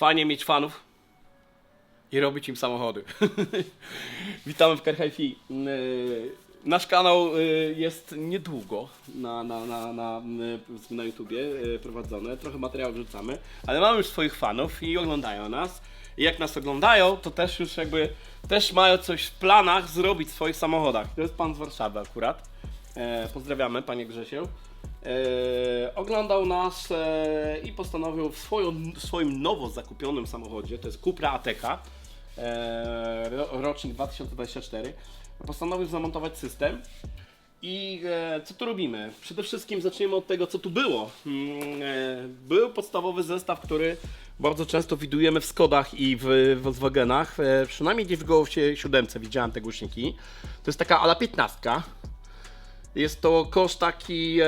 Fajnie mieć fanów i robić im samochody. Witamy w Car Hi-Fi. Yy, Nasz kanał yy, jest niedługo na, na, na, na, yy, na YouTubie prowadzony, trochę materiałów wrzucamy, ale mamy już swoich fanów i oglądają nas. I jak nas oglądają, to też już jakby też mają coś w planach zrobić w swoich samochodach. To jest pan z Warszawy akurat. Pozdrawiamy panie Grzesiu. E, oglądał nas e, i postanowił w, swoją, w swoim nowo zakupionym samochodzie, to jest Cupra Ateca, e, ro- rocznik 2024, postanowił zamontować system. I e, co tu robimy? Przede wszystkim zaczniemy od tego, co tu było. Mm, e, był podstawowy zestaw, który bardzo często widujemy w Skodach i w Volkswagenach. E, przynajmniej gdzieś w Golfie 7 widziałem te głośniki. To jest taka ala 15. Jest to koszt taki e,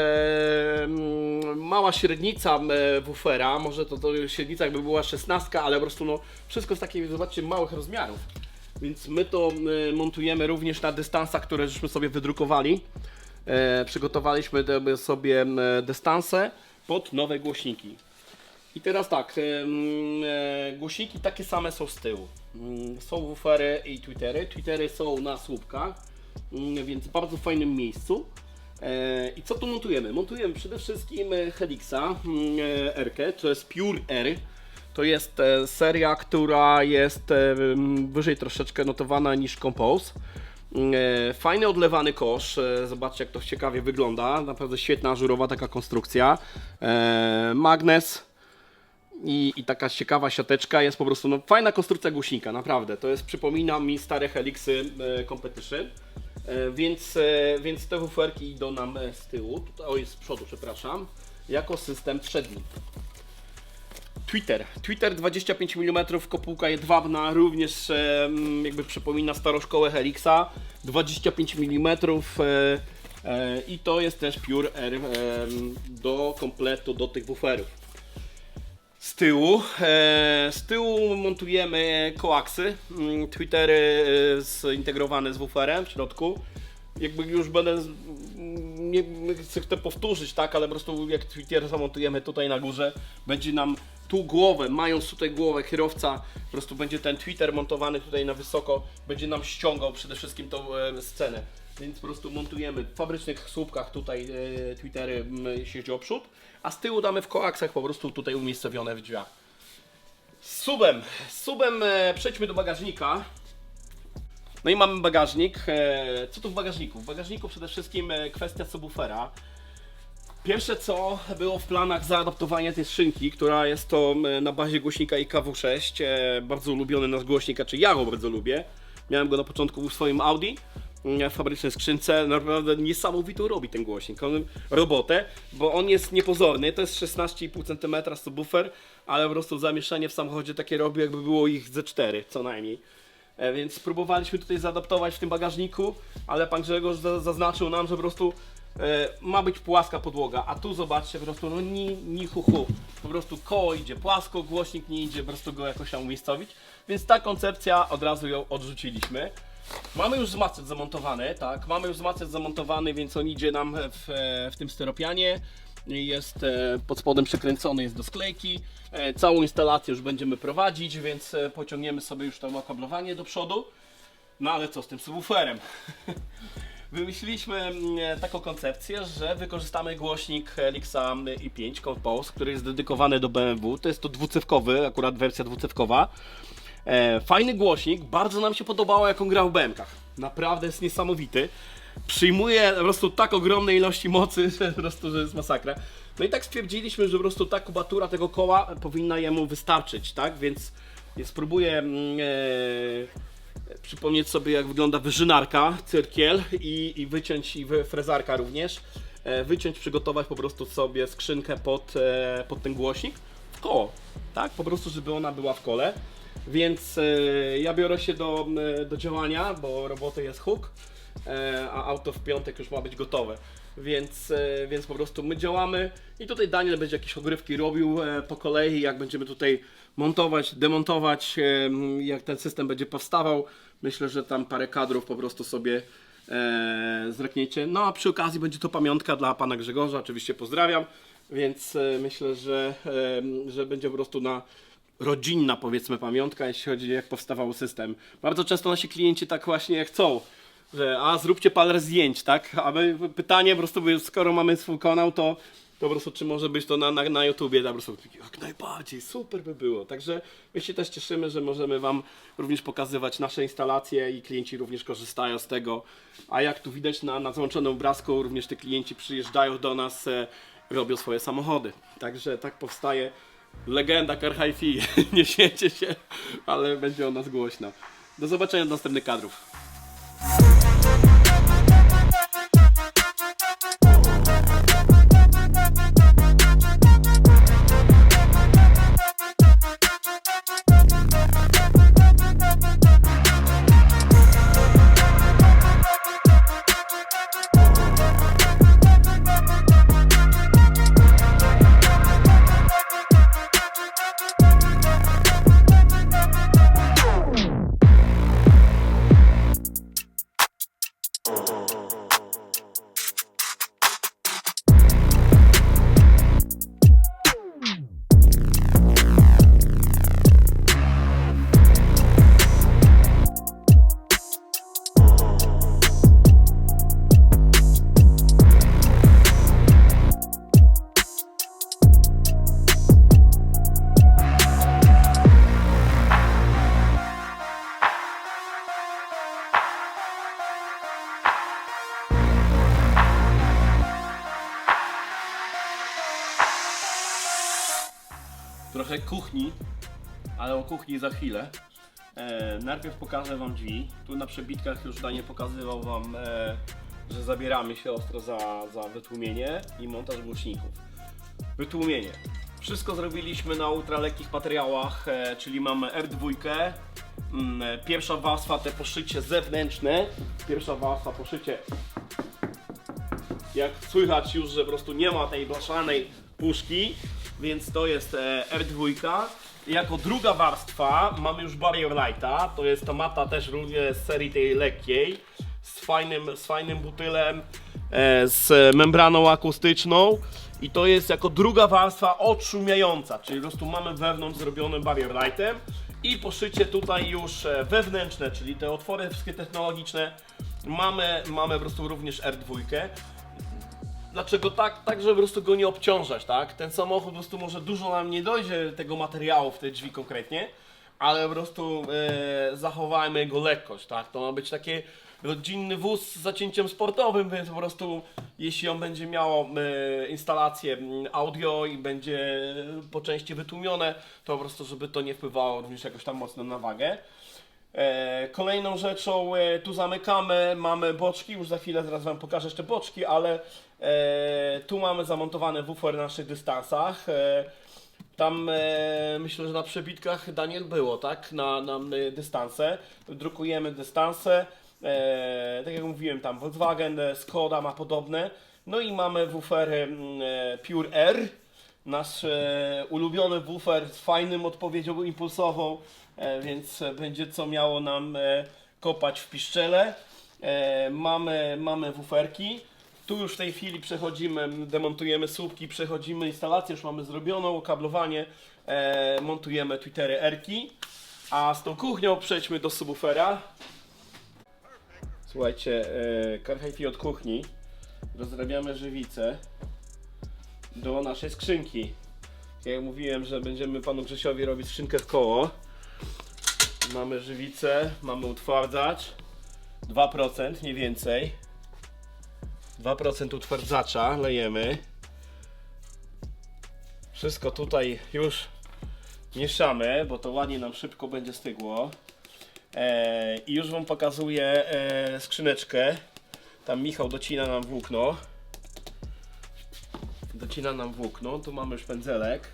mm, mała średnica e, wufera, może to, to średnica jakby była 16, ale po prostu no, wszystko z takich, zobaczcie, małych rozmiarów. Więc my to e, montujemy również na dystansach, które żeśmy sobie wydrukowali. E, przygotowaliśmy sobie e, dystanse pod nowe głośniki. I teraz tak, em, e, głośniki takie same są z tyłu. Mm, Są woofery i tweetery. Tweetery są na słupkach, więc w bardzo fajnym miejscu. E, I co tu montujemy? Montujemy przede wszystkim e, Helixa mm, e, R, to jest Pure R. To jest seria, która jest mm, wyżej troszeczkę notowana niż Compose. Mm, Fajny odlewany kosz, zobaczcie jak to ciekawie wygląda, naprawdę świetna ażurowa taka konstrukcja. Magnes, i, i taka ciekawa siateczka jest po prostu no, fajna konstrukcja głośnika, naprawdę. To jest, przypomina mi stare Helixy Competition. E, więc, e, więc te wuferki idą nam e, z tyłu, oj z przodu, przepraszam, jako system przedni. Twitter. Twitter 25 mm, kopułka jedwabna, również jakby przypomina starą szkołę Helixa. 25 mm e, e, i to jest też Pure R e, do kompletu, do tych wooferów. Z tyłu, e, z tyłu montujemy koaksy, mm, Twittery e, zintegrowane z wooferem w środku. Jakby już będę, nie chcę powtórzyć, tak, ale po prostu jak Twitter zamontujemy tutaj na górze, będzie nam tu głowę, mając tutaj głowę kierowca, po prostu będzie ten Twitter montowany tutaj na wysoko, będzie nam ściągał przede wszystkim tą e, scenę. Więc po prostu montujemy w fabrycznych słupkach tutaj Twittery, jeśli chodzi o przód, a z tyłu damy w koaksach po prostu tutaj umiejscowione w drzwiach. Subem, subem e, przejdźmy do bagażnika. No i mamy bagażnik. E, Co tu w bagażniku? W bagażniku przede wszystkim e, kwestia subwoofera. Pierwsze co było w planach zaadaptowanie tej szynki, która jest to e, na bazie głośnika IKW6. E, Bardzo ulubiony nasz głośnik, czy ja go bardzo lubię. Miałem go na początku w swoim Audi w fabrycznej skrzynce. Naprawdę niesamowitą robi ten głośnik. On robotę, bo on jest niepozorny. To jest 16,5 cm subwoofer, ale po prostu zamieszanie w samochodzie takie robi, jakby było ich ze 4 co najmniej. E, Więc spróbowaliśmy tutaj zaadaptować w tym bagażniku, ale pan Grzegorz za- zaznaczył nam, że po prostu e, ma być płaska podłoga, a tu zobaczcie po prostu no ni, ni hu, hu. Po prostu koło idzie płasko, głośnik nie idzie po prostu go jakoś tam umiejscowić. Więc ta koncepcja od razu ją odrzuciliśmy. Mamy już wzmacniacz zamontowany, tak, mamy już wzmacniacz zamontowany, więc on idzie nam w, e, w tym styropianie. Jest e, pod spodem przykręcony, jest do sklejki. E, Całą instalację już będziemy prowadzić, więc pociągniemy sobie już tam okablowanie do przodu. No ale co z tym subwooferem? Wymyśliliśmy mm, taką koncepcję, że wykorzystamy głośnik Helixa i5 Compose, który jest dedykowany do BMW. To jest to dwucewkowy, akurat wersja dwucewkowa. E, fajny głośnik, bardzo nam się podobało jak on grał w BMKach. Naprawdę jest niesamowity. Przyjmuje po prostu tak ogromne ilości mocy, że po prostu że jest masakra. No i tak stwierdziliśmy, że po prostu ta kubatura tego koła powinna jemu wystarczyć, tak? Więc, spróbuję mm, e, przypomnieć sobie jak wygląda wyżynarka, cyrkiel i, i wyciąć i frezarka również. E, wyciąć, przygotować po prostu sobie skrzynkę pod, e, pod ten głośnik koło, tak? Po prostu, żeby ona była w kole. Więc e, ja biorę się do, e, do działania, bo roboty jest huk, e, a auto w piątek już ma być gotowe. Więc, więc po prostu my działamy i tutaj Daniel będzie jakieś ogrywki robił po kolei, jak będziemy tutaj montować, demontować, jak ten system będzie powstawał. Myślę, że tam parę kadrów po prostu sobie e, zrekniecie. No a przy okazji będzie to pamiątka dla pana Grzegorza, oczywiście pozdrawiam, więc myślę, że, e, że będzie po prostu na rodzinna, powiedzmy, pamiątka, jeśli chodzi jak powstawał system. Bardzo często nasi klienci tak właśnie chcą, że a zróbcie parę zdjęć, tak? A my pytanie po prostu, skoro mamy swój kanał, to, to po prostu czy może być to na, na, na YouTubie, to po prostu jak najbardziej, super by było. Także my się też cieszymy, że możemy Wam również pokazywać nasze instalacje i klienci również korzystają z tego. A jak tu widać na, na załączonym obrazku, również te klienci przyjeżdżają do nas, e, robią swoje samochody. Także tak powstaje legenda Car Hi-Fi. Nie śmiejcie się, ale będzie o nas głośno. Do zobaczenia do następnych kadrów. Kuchni, ale o kuchni za chwilę. E, najpierw pokażę Wam drzwi. Tu na przebitkach już Daniel pokazywał Wam, e, że zabieramy się ostro za, za wytłumienie i montaż głośników. Wytłumienie. Wszystko zrobiliśmy na ultralekkich materiałach, e, czyli mamy R2. Mm, pierwsza warstwa te poszycie zewnętrzne. Pierwsza warstwa poszycie jak słychać już, że po prostu nie ma tej blaszanej puszki, więc to jest e, R2. Jako druga warstwa mamy już Barrier Lighta, to jest to mata też również z serii tej lekkiej, z fajnym, z fajnym butylem, e, z membraną akustyczną i to jest jako druga warstwa odszumiająca, czyli po prostu mamy wewnątrz zrobione Barrier Lightem i poszycie tutaj już e, wewnętrzne, czyli te otwory wszystkie technologiczne mamy, mamy po prostu również R2. Dlaczego tak? Tak, żeby po prostu go nie obciążać, tak? Ten samochód po prostu może dużo nam nie dojdzie tego materiału w te drzwi konkretnie, ale po prostu e, zachowajmy jego lekkość, tak? To ma być taki rodzinny wóz z zacięciem sportowym, więc po prostu jeśli on będzie miał e, instalację audio i będzie po części wytłumione, to po prostu żeby to nie wpływało również jakoś tam mocno na wagę. E, kolejną rzeczą, e, tu zamykamy, mamy boczki, już za chwilę zaraz Wam pokażę jeszcze boczki, ale tu mamy zamontowany woofer na naszych dystansach. E, tam e, myślę, że na przebitkach Daniel było, tak? Na, na e, dystanse. Drukujemy dystanse. E, tak jak mówiłem, tam Volkswagen, e, Skoda ma podobne. No i mamy woofery mm, e, Pure R nasz e, ulubiony woofer z fajnym odpowiedzią impulsową, e, więc e, będzie co miało nam e, kopać w piszczele. E, mamy, mamy wooferki. Tu już w tej chwili przechodzimy, demontujemy słupki, przechodzimy instalację, już mamy zrobioną, kablowanie, e, montujemy Twittery Erki. A z tą kuchnią przejdźmy do subwoofera. Słuchajcie, e, od kuchni. Rozrabiamy żywicę do naszej skrzynki. Jak mówiłem, że będziemy panu Grzesiowi robić skrzynkę w koło. Mamy żywicę, mamy utwardzacz. 2%, nie więcej. 2% utwardzacza lejemy. Wszystko tutaj już mieszamy, bo to ładnie nam szybko będzie stygło. E, I już Wam pokazuję e, skrzyneczkę. Tam Michał docina nam włókno docina nam włókno, tu mamy już pędzelek.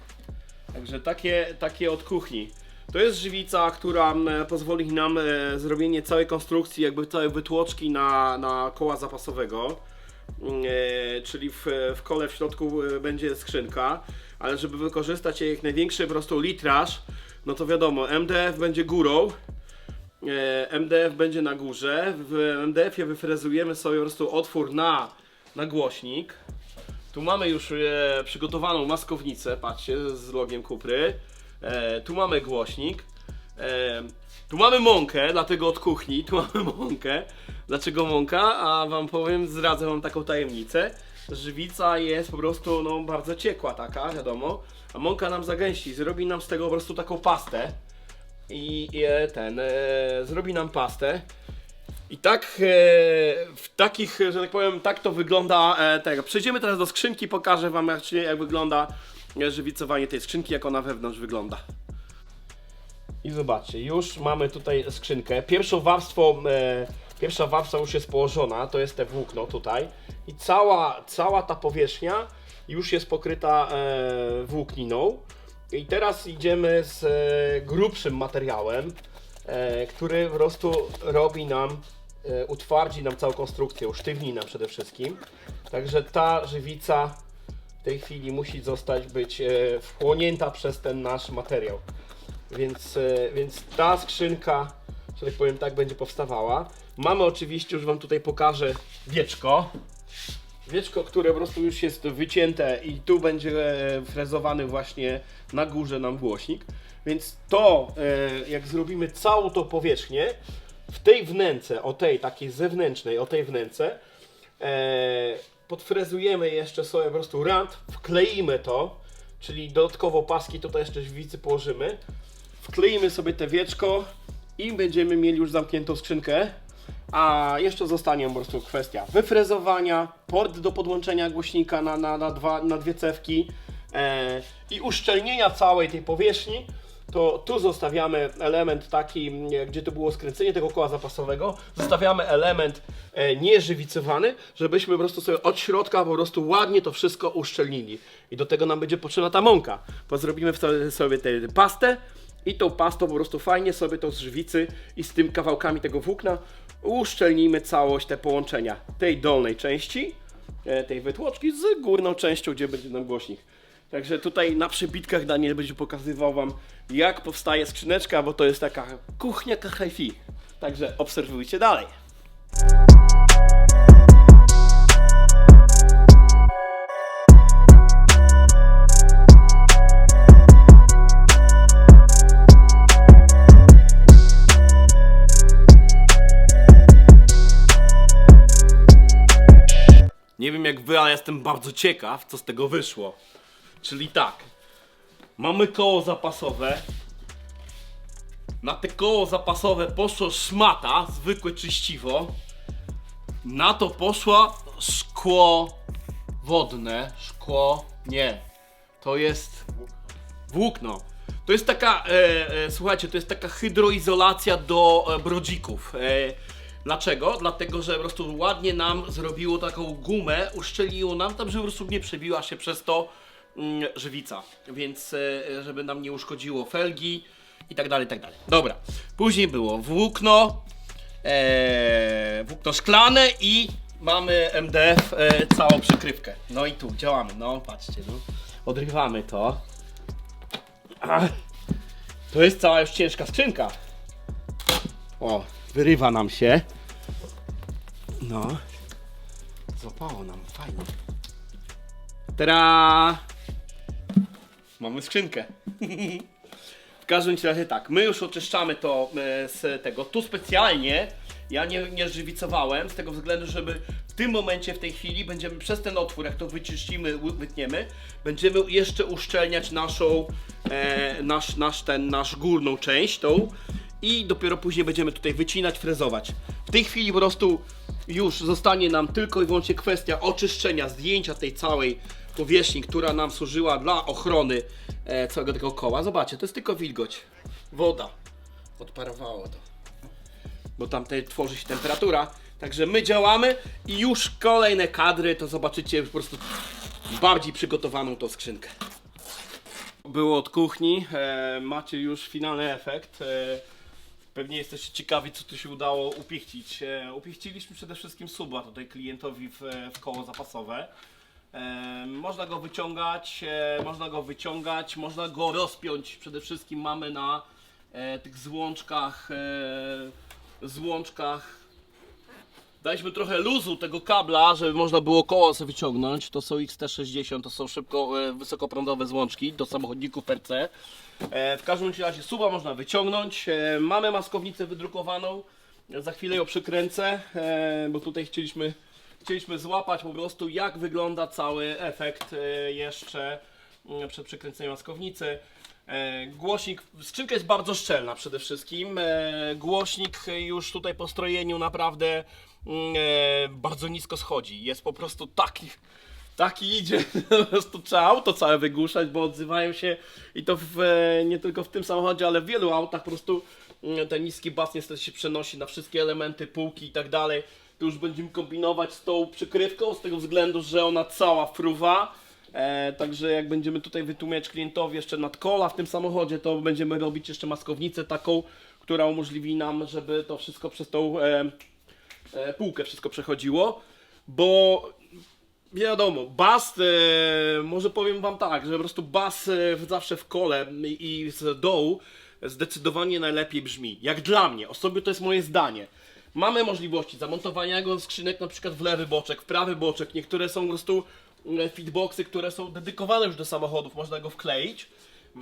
Także takie, takie od kuchni. To jest żywica, która m, pozwoli nam e, zrobienie całej konstrukcji, jakby całej wytłoczki na, na koła zapasowego. E, czyli w, w kole w środku e, będzie skrzynka, ale żeby wykorzystać jej największy po prostu litraż, no to wiadomo, MDF będzie górą, e, MDF będzie na górze. W MDF-ie wyfrezujemy sobie po prostu otwór na, na głośnik. Tu mamy już przygotowaną maskownicę, patrzcie, z logiem Kupry. Tu mamy głośnik. E, tu mamy mąkę, dlatego od kuchni. Tu mamy mąkę. Dlaczego mąka? A wam powiem, zdradzę wam taką tajemnicę. Żywica jest po prostu no, bardzo ciekła taka, wiadomo. A mąka nam zagęści, zrobi nam z tego po prostu taką pastę. I e, ten, e, zrobi nam pastę. I tak e, w takich, że tak powiem, tak to wygląda e, tego. Przejdziemy teraz do skrzynki, pokażę wam jak, jak wygląda e, żywicowanie tej skrzynki, jak ona wewnątrz wygląda. I zobaczcie, już mamy tutaj skrzynkę. Pierwszą warstwą, e, pierwsza warstwa już jest położona, to jest te włókno tutaj. I cała, cała ta powierzchnia już jest pokryta e, włókniną. I teraz idziemy z e, grubszym materiałem, e, który po prostu robi nam, e, utwardzi nam całą konstrukcję, usztywni nam przede wszystkim. Także ta żywica w tej chwili musi zostać być e, wchłonięta przez ten nasz materiał. Więc, e, więc ta skrzynka, że tak powiem, tak będzie powstawała. Mamy oczywiście, już Wam tutaj pokażę wieczko. Wieczko, które po prostu już jest wycięte i tu będzie e, frezowany właśnie na górze nam głośnik. Więc to, e, jak zrobimy całą tą powierzchnię, w tej wnęce, o tej takiej zewnętrznej, o tej wnęce, podfrezujemy jeszcze sobie po prostu rand, wkleimy to, czyli dodatkowo paski tutaj jeszcze żywicy położymy, wkleimy sobie te wieczko i będziemy mieli już zamkniętą skrzynkę. A jeszcze zostanie po prostu kwestia wyfrezowania, port do podłączenia głośnika na, na, na, dwa, na dwie cewki e, i uszczelnienia całej tej powierzchni. To tu zostawiamy element taki, m, gdzie to było skręcenie tego koła zapasowego. Zostawiamy element e, nieżywicowany, żebyśmy po prostu sobie od środka po prostu ładnie to wszystko uszczelnili. I do tego nam będzie potrzebna ta mąka. Bo zrobimy sobie tę pastę, i tą pastą po prostu fajnie sobie to z żywicy i z tym kawałkami tego włókna uszczelnimy całość te połączenia tej dolnej części, e, tej wytłoczki z górną częścią, gdzie będzie nam głośnik. Także tutaj na przybitkach Daniel będzie pokazywał Wam jak powstaje skrzyneczka, bo to jest taka kuchnia hi Także obserwujcie dalej. Wy, ale jestem bardzo ciekaw, co z tego wyszło. Czyli tak, mamy koło zapasowe. Na te koło zapasowe poszło szmata, zwykłe czyściwo. Na to poszło szkło wodne. Szkło, nie. To jest włókno. To jest taka, e, e, słuchajcie, to jest taka hydroizolacja do e, brodzików. E, dlaczego? Dlatego, że po prostu ładnie nam zrobiło taką gumę, uszczeliło nam tam, żeby po prostu nie przebiła się przez to mm, żywica. Więc e, żeby nam nie uszkodziło felgi i tak dalej, i tak dalej. Dobra. Później było włókno, e, włókno szklane i mamy MDF e, całą przykrywkę. No i tu działamy, no patrzcie, no. Odrywamy to. Ach, To jest cała już ciężka skrzynka. O, wyrywa nam się. No. Złapało nam, fajnie. Teraz mamy skrzynkę. W każdym razie tak, my już oczyszczamy to e, z tego. Tu specjalnie ja nie, nie żywicowałem z tego względu, żeby w tym momencie, w tej chwili będziemy przez ten otwór, jak to wyczyścimy, ły- wytniemy, będziemy jeszcze uszczelniać naszą, e, nasz, nasz, ten, nasz górną część, tą i dopiero później będziemy tutaj wycinać, frezować. W tej chwili po prostu już zostanie nam tylko i wyłącznie kwestia oczyszczenia, zdjęcia tej całej powierzchni, która nam służyła dla ochrony e, całego tego koła. Zobaczcie, to jest tylko wilgoć, woda. Odparowało to. Bo tam te, tworzy się temperatura. Także my działamy i już kolejne kadry to zobaczycie po prostu bardziej przygotowaną tą skrzynkę. Było od kuchni, e, macie już finalny efekt. E, Pewnie jesteście ciekawi, co tu się udało upichcić. E, upichciliśmy przede wszystkim suba tutaj klientowi w, w koło zapasowe. E, można go wyciągać, e, można go wyciągać, można go rozpiąć. Przede wszystkim mamy na e, tych złączkach, e, złączkach Daliśmy trochę luzu tego kabla, żeby można było koło sobie wyciągnąć. To są XT60, to są szybko e, wysokoprądowe złączki do samochodników RC. E, w każdym razie suba można wyciągnąć. E, mamy maskownicę wydrukowaną. Za chwilę ją przykręcę, e, bo tutaj chcieliśmy, chcieliśmy złapać po prostu jak wygląda cały efekt e, jeszcze mm, przed przykręceniem maskownicy. E, Głośnik, skrzynka jest bardzo szczelna przede wszystkim. E, Głośnik już tutaj po strojeniu naprawdę mm, e, bardzo nisko schodzi. Jest po prostu taki, taki idzie, po prostu trzeba auto całe wygłuszać, bo odzywają się i to w, nie tylko w tym samochodzie, ale w wielu autach po prostu mm, ten niski bas niestety się przenosi na wszystkie elementy, półki i tak dalej. Tu już będziemy kombinować z tą przykrywką z tego względu, że ona cała fruwa. E, także jak będziemy tutaj wytłumiać klientowi jeszcze nadkola w tym samochodzie, to będziemy robić jeszcze maskownicę taką, która umożliwi nam, żeby to wszystko przez tą e, e, półkę wszystko przechodziło, bo wiadomo, bas, e, może powiem wam tak, że po prostu bas e, zawsze w kole i, i z dołu zdecydowanie najlepiej brzmi. Jak dla mnie, osobiście to jest moje zdanie. Mamy możliwości zamontowania go skrzynek na przykład w lewy boczek, w prawy boczek. Niektóre są po prostu fitboxy, które są dedykowane już do samochodów, można go wkleić.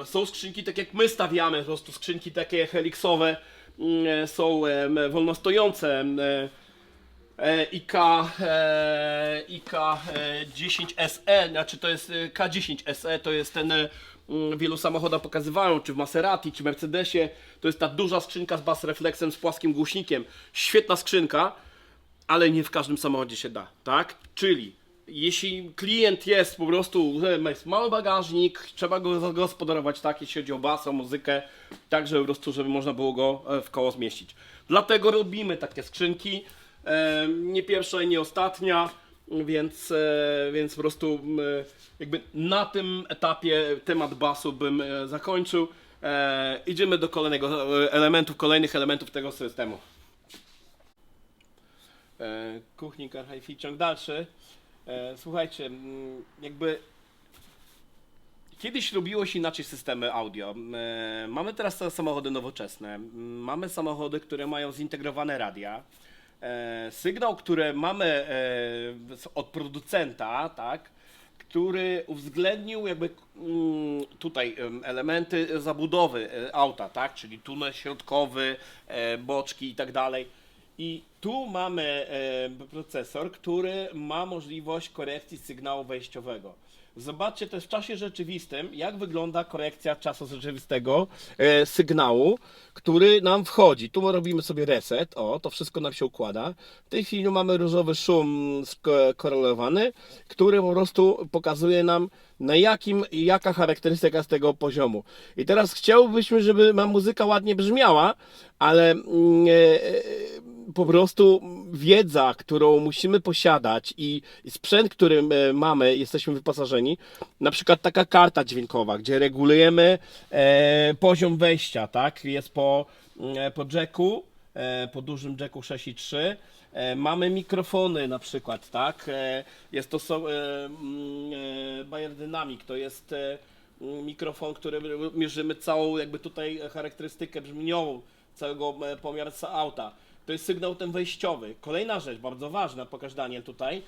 Są skrzynki tak jak my stawiamy, po prostu skrzynki takie helixowe mm, e, są wolnostojące. e, e, IK, e, IK e, 10SE, znaczy to jest e, K10 SE, to jest ten e, mm, wielu samochodach pokazywają, czy w Maserati, czy Mercedesie, to jest ta duża skrzynka z bass reflexem, z płaskim głośnikiem. Świetna skrzynka, ale nie w każdym samochodzie się da, tak? Czyli jeśli klient jest po prostu, jest mały bagażnik, trzeba go zagospodarować tak, jeśli chodzi o bas, o muzykę, tak, żeby po prostu, żeby można było go e, w koło zmieścić. Dlatego robimy takie skrzynki, e, nie pierwsza i nie ostatnia, więc, e, więc po prostu jakby na tym etapie temat basu bym zakończył. Idziemy do kolejnego elementu, kolejnych elementów tego systemu. Kuchni hi ciąg dalszy. E, słuchajcie, mm, jakby kiedyś robiło się inaczej systemy audio. E, mamy teraz te samochody nowoczesne. Mamy samochody, które mają zintegrowane radia. E, sygnał, który mamy od producenta, tak, który uwzględnił jakby mm, tutaj em, elementy zabudowy auta, tak, czyli tunel środkowy, boczki i tak dalej. I tu mamy e, procesor, który ma możliwość korekcji sygnału wejściowego. Zobaczcie też w czasie rzeczywistym, jak wygląda korekcja czasu rzeczywistego e, sygnału, który nam wchodzi. Tu robimy sobie reset, o, to wszystko nam się układa. W tej chwili mamy różowy szum skorelowany, który po prostu pokazuje nam, na jakim, jaka charakterystyka z tego poziomu. I teraz chciałbyśmy, żeby ma muzyka ładnie brzmiała, ale e, po prostu wiedza, którą musimy posiadać i sprzęt, którym e, mamy, jesteśmy wyposażeni, na przykład taka karta dźwiękowa, gdzie regulujemy e, poziom wejścia, tak? Jest po, mm, po jacku, e, po dużym jacku 6.3. E, mamy mikrofony na przykład, tak? E, jest to so, e, mm, e, Bayer Dynamic, to jest e, mm, mikrofon, który mierzymy całą jakby tutaj charakterystykę brzmieniową całego e, pomiarca auta. To jest sygnał ten wejściowy. Kolejna rzecz, bardzo ważna, pokaż Daniel tutaj.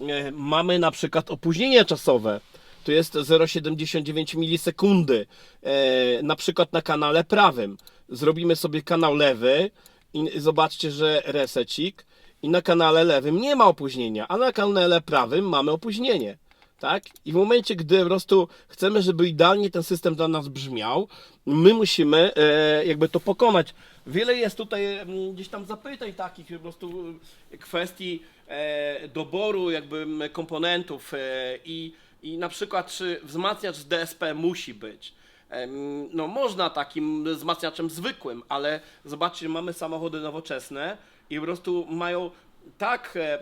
E, Mamy na przykład opóźnienie czasowe. To jest 0,79 milisekundy. E, na przykład na kanale prawym. Zrobimy sobie kanał lewy i zobaczcie, że resecik. I na kanale lewym nie ma opóźnienia, a na kanale prawym mamy opóźnienie. Tak? I w momencie, gdy po prostu chcemy, żeby idealnie ten system dla nas brzmiał, my musimy e, jakby to pokonać. Wiele jest tutaj mm, gdzieś tam zapytań takich po prostu e, kwestii e, doboru jakby m, komponentów e, i, i na przykład czy wzmacniacz z DSP musi być. Em, No można takim wzmacniaczem zwykłym, ale zobaczcie, mamy samochody nowoczesne i po prostu mają tak e,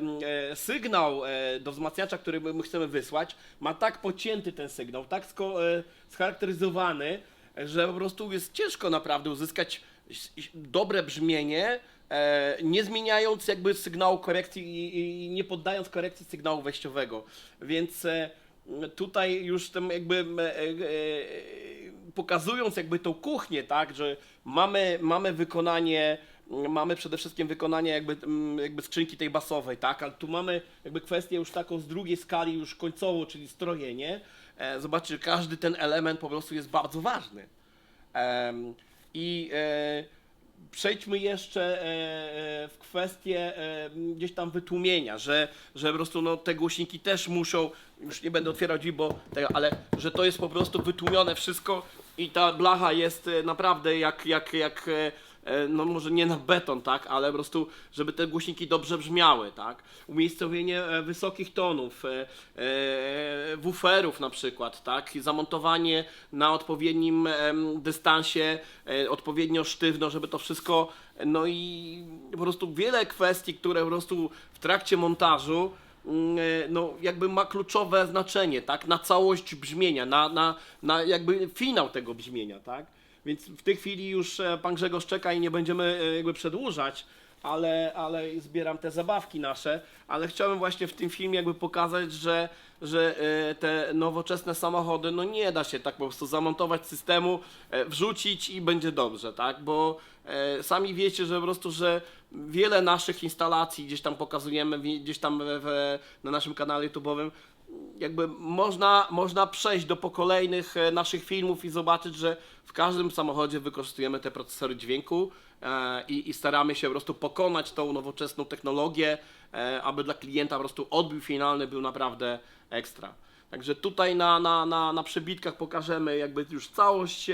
e, sygnał e, do wzmacniacza, który my my chcemy wysłać, ma tak pocięty ten sygnał, tak scharakteryzowany, że po prostu jest ciężko naprawdę uzyskać dobre brzmienie, nie zmieniając jakby sygnału korekcji i, nie poddając korekcji sygnału wejściowego. Więc tutaj już tym jakby pokazując jakby tą kuchnię, tak, że mamy, mamy wykonanie mamy przede wszystkim wykonanie jakby, mm, jakby skrzynki tej basowej, tak? Ale tu mamy jakby kwestię już taką z drugiej skali, już końcową, czyli strojenie. E, zobaczcie, każdy ten element po prostu jest bardzo ważny. I e, przejdźmy jeszcze e, w kwestię gdzieś tam wytłumienia, że, że po prostu no, te głośniki też muszą, już nie będę otwierał drzwi, bo tego, ale że to jest po prostu wytłumione wszystko i ta blacha jest naprawdę jak, jak, jak no może nie na beton, tak, ale po prostu, żeby te głośniki dobrze brzmiały, tak. Umiejscowienie e, wysokich tonów, e, e, wooferów na przykład, tak, zamontowanie na odpowiednim dystansie, e, odpowiednio sztywno, żeby to wszystko, no i po prostu wiele kwestii, które po prostu w trakcie montażu mm, e, no jakby ma kluczowe znaczenie, tak, na całość brzmienia, na, na, na jakby finał tego brzmienia, tak. Więc w tej chwili już e, pan Grzegorz czeka i nie będziemy e, jakby przedłużać, ale, ale zbieram te zabawki nasze, ale chciałem właśnie w tym filmie jakby pokazać, że, że e, te nowoczesne samochody, no nie da się tak po prostu zamontować systemu, wrzucić i będzie dobrze, tak, bo sami wiecie, że po prostu, że wiele naszych instalacji gdzieś tam pokazujemy, gdzieś tam w, na naszym kanale YouTube'owym, jakby można, można przejść do po kolejnych e, naszych filmów i zobaczyć, że w każdym samochodzie wykorzystujemy te procesory dźwięku e, i, i staramy się po prostu pokonać tą nowoczesną technologię, e, aby dla klienta po prostu odbiór finalny był naprawdę ekstra. Także tutaj na, na, na, na przebitkach pokażemy jakby już całość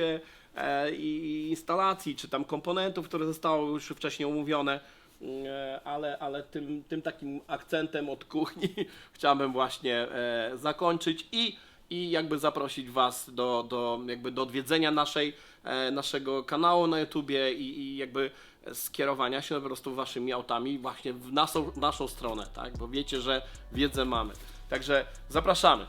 i instalacji, czy tam komponentów, które zostały już wcześniej omówione. E, ale, ale tym, tym takim akcentem od kuchni chciałbym właśnie e, zakończyć i, i jakby zaprosić Was do, do, jakby do odwiedzenia naszej, e, naszego kanału na YouTubie i, i jakby skierowania się po prostu Waszymi autami właśnie w naszą, naszą stronę, tak? Bo wiecie, że wiedzę mamy. Także zapraszamy.